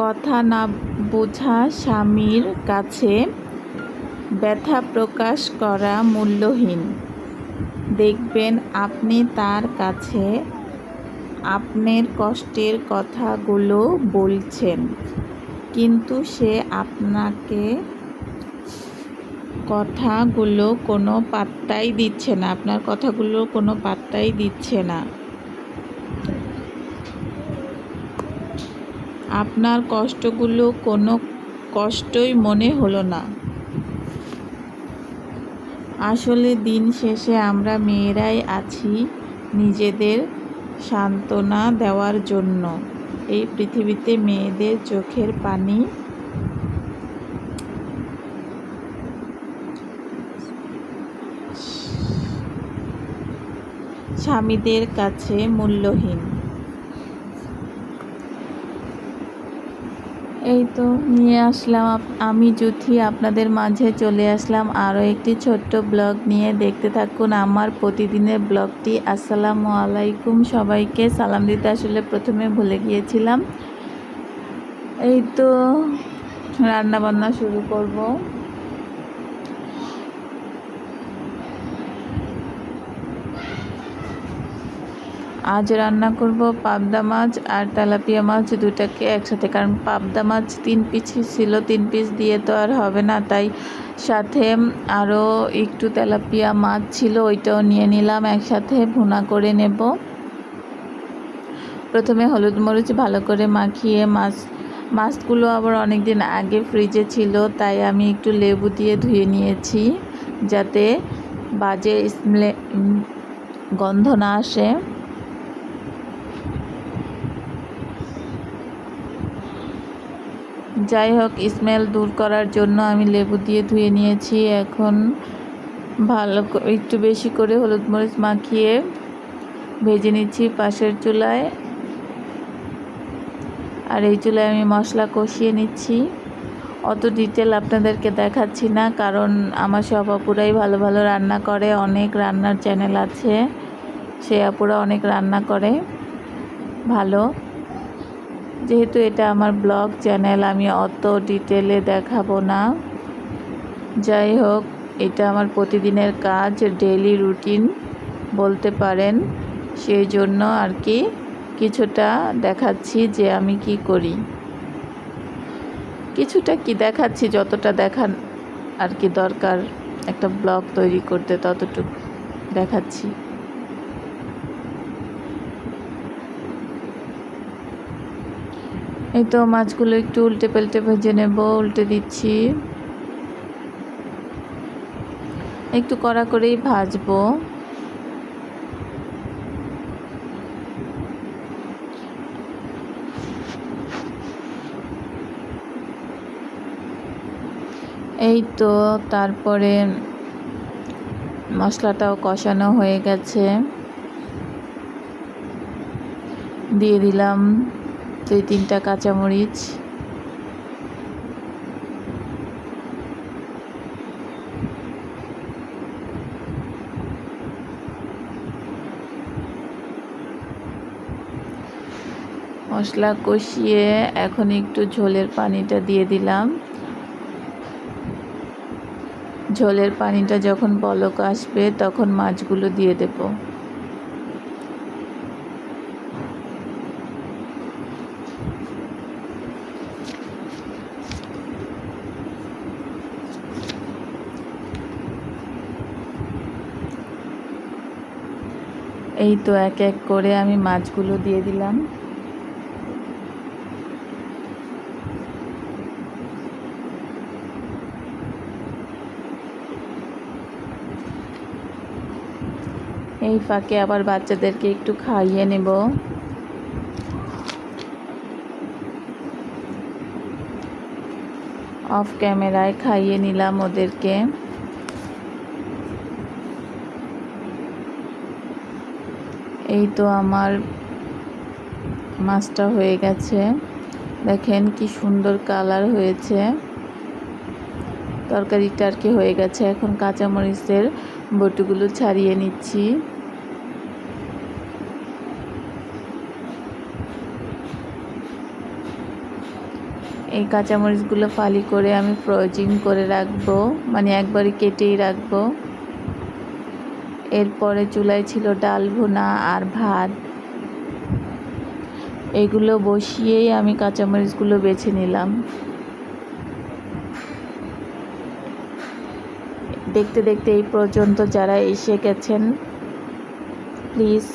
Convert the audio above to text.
কথা না বোঝা স্বামীর কাছে ব্যথা প্রকাশ করা মূল্যহীন। দেখবেন আপনি তার কাছে আপনার কষ্টের কথাগুলো বলছেন, কিন্তু সে আপনাকে কথাগুলো কোনো পাত্তাই দিচ্ছে না, আপনার কথাগুলো কোনো পাত্তাই দিচ্ছে না। আপনার কষ্টগুলো কোনো কষ্টই মনে হলো না। আসলে দিন শেষে আমরা মেয়েরাই আছি নিজেদের সান্ত্বনা দেওয়ার জন্য। এই পৃথিবীতে মেয়েদের চোখের পানি স্বামীদের কাছে মূল্যহীন। এই তো নিয়ে আসলাম আমি জুথি আপনাদের মাঝে চলে আসলাম আরও একটি ছোট্ট ব্লগ নিয়ে। দেখতে থাকুন আমার প্রতিদিনের ব্লগটি। আসসালামু আলাইকুম সবাইকে। সালাম দিতে আসলে প্রথমে ভুলে গিয়েছিলাম। এই তো রান্নাবান্না শুরু করব। আজ রান্না করব পাবদা মাছ আর তেলাপিয়া মাছ দুটাকে একসাথে, কারণ পাবদা মাছ তিন পিস ছিল, তিন পিস দিয়ে তো আর হবে না। তাই সাথে আরও একটু তেলাপিয়া মাছ ছিল, ওইটাও নিয়ে নিলাম, একসাথে ভুনা করে নেব। প্রথমে হলুদ মরিচ ভালো করে মাখিয়ে, মাছ, মাছগুলো আবার অনেক দিন আগে ফ্রিজে ছিল, তাই আমি একটু লেবু দিয়ে ধুয়ে নিয়েছি, যাতে বাজে স্মেলে গন্ধ না আসে। যাই হোক স্মেল দূর করার জন্য আমি লেবু দিয়ে ধুয়ে নিয়েছি। এখন ভালো একটু বেশি করে হলুদ মরিচ মাখিয়ে ভেজে নিচ্ছি পাশের চুলায়। আর এই চুলায় আমি মশলা কষিয়ে নিচ্ছি। অত ডিটেল আপনাদেরকে দেখাচ্ছি না, কারণ আমার সব আপুরাই ভালো ভালো রান্না করে। অনেক রান্নার চ্যানেল আছে, সে আপুরা অনেক রান্না করে। ভালো। যেহেতু এটা আমার ব্লগ চ্যানেল, আমি অত ডিটেলে দেখাবো না। যাই হোক, এটা আমার প্রতিদিনের কাজ ডেলি রুটিন বলতে পারেন। সেই জন্য আর কি কিছুটা দেখাচ্ছি যে আমি কি করি। কিছুটা কি দেখাচ্ছি, যতটা দেখান আর কি দরকার একটা ব্লগ তৈরি করতে, ততটুকু দেখাচ্ছি। এই তো মাছগুলো একটু উল্টে পাল্টে ভেজে নেব, উল্টে দিচ্ছি। একটু কড়া করেই ভাজবো। এই তো তারপরে মশলাটাও কষানো হয়ে গেছে। দিয়ে দিলাম দুই তিনটা কাঁচামরিচ। মশলা কষিয়ে এখন একটু ঝোলের পানিটা দিয়ে দিলাম। ঝোলের পানিটা যখন বলক আসবে তখন মাছগুলো দিয়ে দেবো। এই তো এক এক করে আমি মাছগুলো দিয়ে দিলাম। এই ফাঁকে আবার বাচ্চাদেরকে একটু খাইয়ে নেব। অফ ক্যামেরায় খাইয়ে নিলাম ওদেরকে। এই তো আমার মাছটা হয়ে গেছে। দেখেন কি সুন্দর কালার হয়েছে। তরকারিটা আর কি হয়ে গেছে। এখন কাঁচামরিচের বটুগুলো ছাড়িয়ে নিচ্ছি। এই কাঁচামরিচগুলো ফালি করে আমি ফ্রোজিং করে রাখব। মানে একবারে কেটেই রাখব। এরপরে চুলায় ছিল ডাল ভুনা আর ভাত। এগুলো বসিয়েই আমি কাঁচামরিচগুলো বেছে নিলাম। দেখতে দেখতে এই পর্যন্ত যারা এসে গেছেন প্লিজ